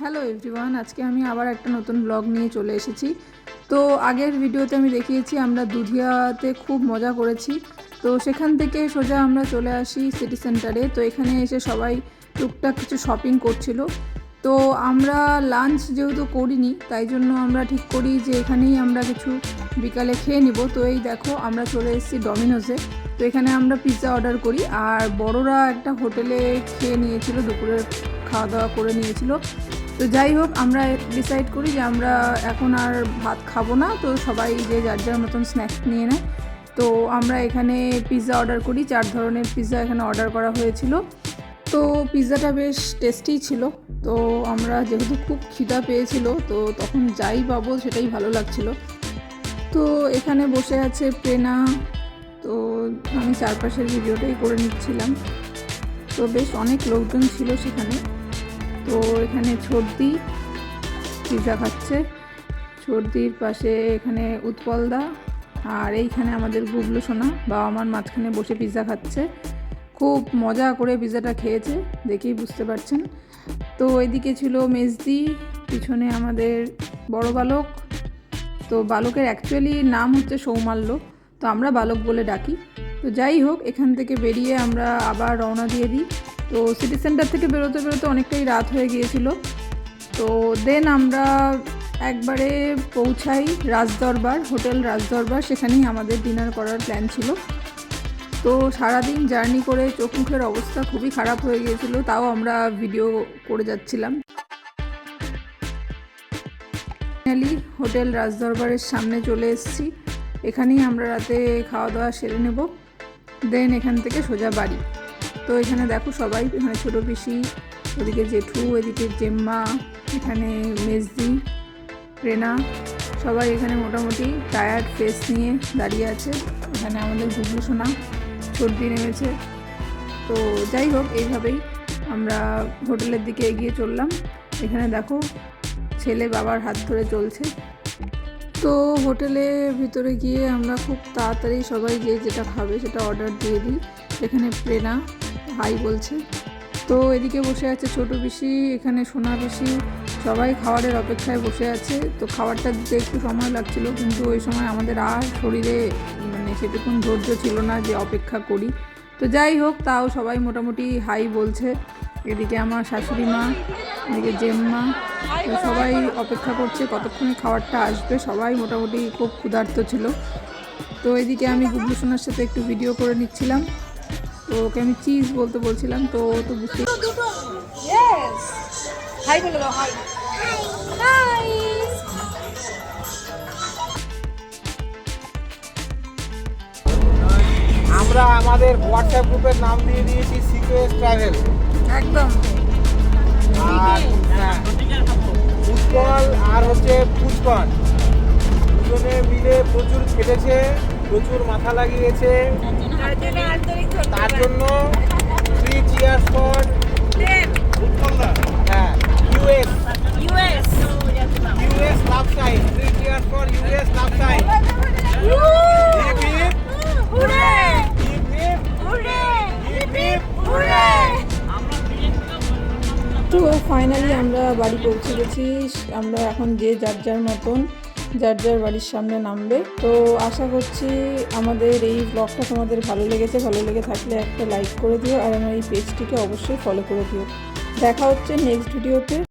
Hello everyone, আজকে আমি আবার একটা নতুন ব্লগ নিয়ে চলে এসেছি। তো আগের ভিডিওতে আমি দেখিয়েছি, আমরা দুধিয়াতে খুব মজা করেছি। তো সেখান থেকে সোজা আমরা চলে আসি সিটি সেন্টারে তো এখানে এসে সবাই টুকটাক কিছু শপিং করছিল। তো আমরা লাঞ্চ যেহেতু করিনি, তাই জন্য আমরা ঠিক করি যে এখানেই আমরা কিছু বিকালে খেয়ে নিব। তো এই দেখো, আমরা চলে এসেছি ডমিনোসে তো এখানে আমরা পিৎজা অর্ডার করি। আর বড়রা একটা হোটেলে খেয়ে নিয়েছিল, দুপুরের খাওয়া দাওয়া করে নিয়েছিল। তো যাই হোক, আমরা ডিসাইড করি যে আমরা এখন আর ভাত খাব না, তো সবাই যে যার যার মতন স্ন্যাক্স নিয়ে নেয়। তো আমরা এখানে পিৎজা অর্ডার করি, চার ধরনের পিৎজা এখানে অর্ডার করা হয়েছিল। তো পিৎজাটা বেশ টেস্টি ছিল। তো আমরা যেহেতু খুব খিদা পেয়েছিল, তো তখন যাই পাবো সেটাই ভালো লাগছিল। তো এখানে বসে আছে প্রেনা। তো আমি চারপাশের ভিডিওটাই করে নিচ্ছিলাম। তো বেশ অনেক লোকজন ছিল সেখানে। তো এখানে ছর্দি পিৎজা খাচ্ছে। ছর্দির পাশে এখানে উৎপলদা আর এইখানে আমাদের গুবলু সোনা, বাবা মার মাঝখানে বসে পিৎজা খাচ্ছে। খুব মজা করে পিৎজাটা খেয়েছে, দেখেই বুঝতে পারছেন। তো এদিকে ছিল মেজদি, পিছনে আমাদের বড় বালক। তো বালকের অ্যাকচুয়ালি নাম হচ্ছে সৌমাল্য, তো আমরা বালক বলে ডাকি। তো যাই হোক, এখান থেকে বেরিয়ে আমরা আবার রওনা দিয়ে দিই। তো সিটি সেন্টার থেকে বেরোতে বেরোতে অনেকটাই রাত হয়ে গিয়েছিল। তো দেন আমরা একবারে পৌঁছাই রাজদরবার, হোটেল রাজদরবার, সেখানেই আমাদের ডিনার করার প্ল্যান ছিল। তো সারাদিন জার্নি করে চোখ মুখের অবস্থা খুবই খারাপ হয়ে গিয়েছিল, তাও আমরা ভিডিও করে যাচ্ছিলাম। ফাইনালি হোটেল রাজদরবারের সামনে চলে এসেছি। এখানেই আমরা রাতে খাওয়া দাওয়া সেরে নেব। দেন এখান থেকে সোজা বাড়ি। তো এখানে দেখো সবাই, এখানে ছোটো পিসি, ওদিকে জেঠু, এদিকে জেম্মা, এখানে মেজদি প্রেনা সবাই এখানে মোটামুটি টায়ার্ড ফেস নিয়ে দাঁড়িয়ে আছে। এখানে আমাদের গুগু সোনা সর্দি নেমেছে। তো যাই হোক, এইভাবেই আমরা হোটেলের দিকে এগিয়ে চললাম। এখানে দেখো ছেলে বাবার হাত ধরে চলছে। তো হোটেলের ভিতরে গিয়ে আমরা খুব তাড়াতাড়ি সবাই যে যেটা খাবে সেটা অর্ডার দিয়ে দিই। এখানে প্রেনা হাই বলছে। তো এদিকে বসে আছে ছোট পিসি, এখানে সোনা পিসি। সবাই খাবারের অপেক্ষায় বসে আছে। তো খাবারটা দিতে একটু সময় লাগছিল, কিন্তু ওই সময় আমাদের আর শরীরে মানে সেটুকুন ধৈর্য ছিল না যে অপেক্ষা করি। তো যাই হোক, তাও সবাই মোটামুটি হাই বলছে। এদিকে আমার শাশুড়ি মা, এদিকে জেম্মা সবাই অপেক্ষা করছে কতক্ষণে খাবারটা আসবে। সবাই মোটামুটি খুব ক্ষুধার্ত ছিল। তো এদিকে আমি গুবলু সোনার সাথে একটু ভিডিও করে নিচ্ছিলাম। তো ওকে আমি চিজ বলতে বলছিলাম তো ও তো বুঝতে Yes. হাই বলে দাও হাই হাই আমরা আমাদের হোয়াটসঅ্যাপ গ্রুপের নাম দিয়ে দিয়েছি সিকোয়েন্স ট্রাভেল একদম। আর হ্যাঁ উৎপল আর হচ্ছে পুষ্পন দুজনে মিলে প্রচুর খেটেছে প্রচুর মাথা লাগিয়েছে। তার জন্য থ্রি চিয়ার্স ফর হ্যাঁ us love sign three cheers for us love তো ফাইনালি আমরা বাড়ি পৌঁছে গেছি। আমরা এখন যে যার যার মতন যার যার বাড়ির সামনে নামবে। তো আশা করছি আমাদের এই ব্লগটা তোমাদের ভালো লেগেছে। ভালো লেগে থাকলে একটা লাইক করে দিও আর আমার এই পেজটিকে অবশ্যই ফলো করে দিও। দেখা হচ্ছে নেক্সট ভিডিওতে